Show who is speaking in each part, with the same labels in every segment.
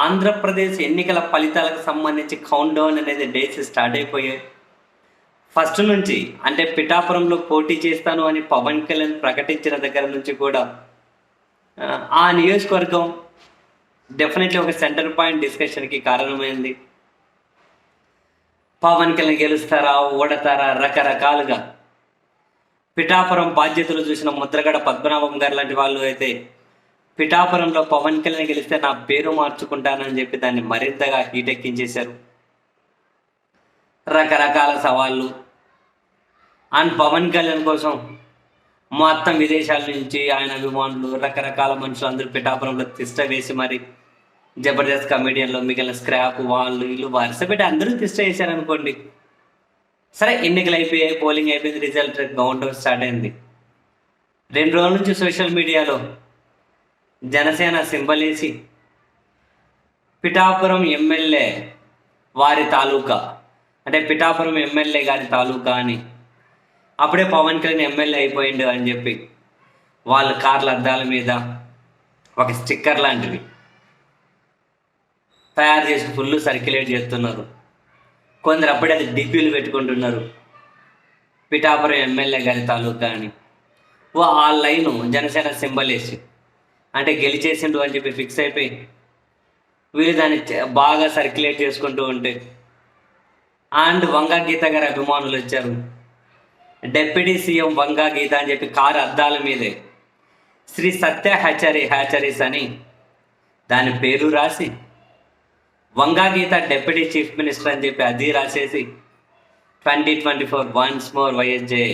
Speaker 1: ఆంధ్రప్రదేశ్ ఎన్నికల ఫలితాలకు సంబంధించి కౌంట్ డౌన్ అనేది డేస్ స్టార్ట్ అయిపోయాయి. ఫస్ట్ నుంచి అంటే పిఠాపురంలో పోటీ చేస్తాను అని పవన్ కళ్యాణ్ ప్రకటించిన దగ్గర నుంచి కూడా ఆ, నియోజకవర్గం డెఫినెట్లీ ఒక సెంటర్ పాయింట్ డిస్కషన్కి కారణమైంది. పవన్ కళ్యాణ్ గెలుస్తారా ఓడతారా రకరకాలుగా. పిఠాపురం బాధ్యతలు చూసిన ముద్రగడ పద్మనాభం గారు లాంటి వాళ్ళు అయితే పిఠాపురంలో పవన్ కళ్యాణ్ గెలిస్తే నా పేరు మార్చుకుంటానని చెప్పి దాన్ని మరింతగా హీటెక్కించేశారు రకరకాల సవాళ్ళు. అండ్ పవన్ కళ్యాణ్ కోసం మొత్తం విదేశాల నుంచి ఆయన అభిమానులు రకరకాల మనుషులు అందరూ పిఠాపురంలో తిష్ట వేసి మరి జబర్దస్త్ కమెడియన్లో మిగిలిన స్క్రాప్ వాళ్ళు వీళ్ళు వరుస పెట్టి అందరూ తిష్ట వేశారనుకోండి. సరే ఎన్నికలు అయిపోయాయి పోలింగ్ అయిపోయింది రిజల్ట్ కౌంట్ స్టార్ట్ అయింది. రెండు రోజుల నుంచి సోషల్ మీడియాలో జనసేన సింబల్ వేసి పిఠాపురం ఎమ్మెల్యే వారి తాలూకా అంటే పిఠాపురం ఎమ్మెల్యే గారి తాలూకా అని. అప్పుడే పవన్ కళ్యాణ్ ఎమ్మెల్యే అయిపోయిండు అని చెప్పి వాళ్ళ కార్ల అద్దాల మీద ఒక స్టిక్కర్ లాంటివి తయారు చేసి ఫుల్ సర్క్యులేట్ చేస్తున్నారు. కొందరు అప్పుడే అది డిపీలు పెట్టుకుంటున్నారు. పిఠాపురం ఎమ్మెల్యే గారి తాలూకా అని. ఓ ఆ లైను జనసేన సింబల్ వేసి అంటే గెలిచేసిండు అని చెప్పి ఫిక్స్ అయిపోయి వీళ్ళు దాన్ని బాగా సర్క్యులేట్ చేసుకుంటూ ఉంటే. అండ్ వంగా గీత గారి అభిమానులు వచ్చారు. డెప్యూటీ సీఎం వంగా గీత అని చెప్పి కారు అద్దాల మీదే. శ్రీ సత్య హ్యాచరీ హ్యాచరీస్ అని దాని పేరు రాసి Vanga Geetha deputy chief minister అని చెప్పి అది రాసేసి twenty twenty four once more YSJ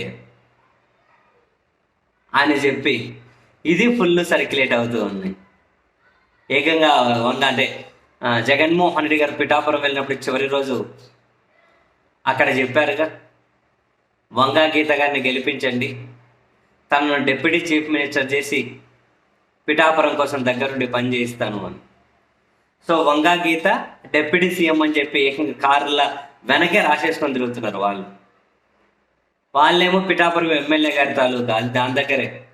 Speaker 1: అని చెప్పి ఇది ఫుల్ సర్క్యులేట్ అవుతూ ఉంది. ఏకంగా ఉందంటే అంటే జగన్మోహన్ రెడ్డి గారు పిఠాపురం వెళ్ళినప్పుడు చివరి రోజు అక్కడ చెప్పారుగా వంగా గీత గారిని గెలిపించండి. తనను డిప్యూటీ చీఫ్ మినిస్టర్ చేసి పిఠాపురం కోసం దగ్గరుండి పని చేయిస్తాను అని. So Vanga Geetha deputy CM అని చెప్పి ఏకంగా కార్ల వెనకే రాసేసుకొని తిరుగుతున్నారు వాళ్ళు. వాళ్ళేమో పిఠాపురం ఎమ్మెల్యే గారి తాలూకా దాని దగ్గరే.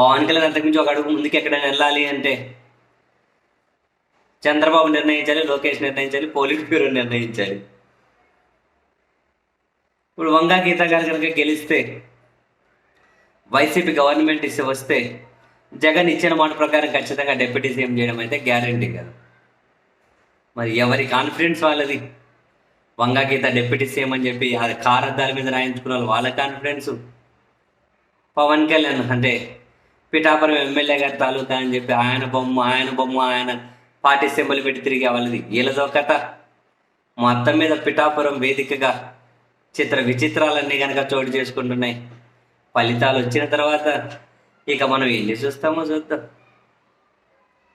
Speaker 1: పవన్ కళ్యాణ్ అంతకుమించి ఒక అడుగు ముందుకు ఎక్కడైనా వెళ్ళాలి అంటే చంద్రబాబు నిర్ణయించాలి లోకేష్ నిర్ణయించాలి పోలిట్ బ్యూరో నిర్ణయించాలి. ఇప్పుడు వంగా గీత గారు కనుక గెలిస్తే వైసీపీ గవర్నమెంట్ ఇస్తే వస్తే జగన్ ఇచ్చిన మాట ప్రకారం ఖచ్చితంగా డిప్యూటీ సీఎం చేయడం అయితే గ్యారంటీ కదా. మరి ఎవరి కాన్ఫిడెన్స్ వాళ్ళది? వంగా గీత డిప్యూటీ సీఎం అని చెప్పి ఆ కారద్దాల మీద రాయించుకున్న వాళ్ళు వాళ్ళ కాన్ఫిడెన్స్ పవన్ కళ్యాణ్ అంటే పిఠాపురం ఎమ్మెల్యే గారి తాలూకా అని చెప్పి ఆయన బొమ్మ ఆయన బొమ్మ ఆయన పార్టీ సింబల్ పెట్టి తిరిగే వాళ్ళది. వీళ్ళదో కథ మొత్తం మీద పిఠాపురం వేదికగా చిత్ర విచిత్రాలన్నీ కనుక చోటు చేసుకుంటున్నాయి. ఫలితాలు వచ్చిన తర్వాత ఇక మనం ఎన్ని చూస్తామో చూద్దాం.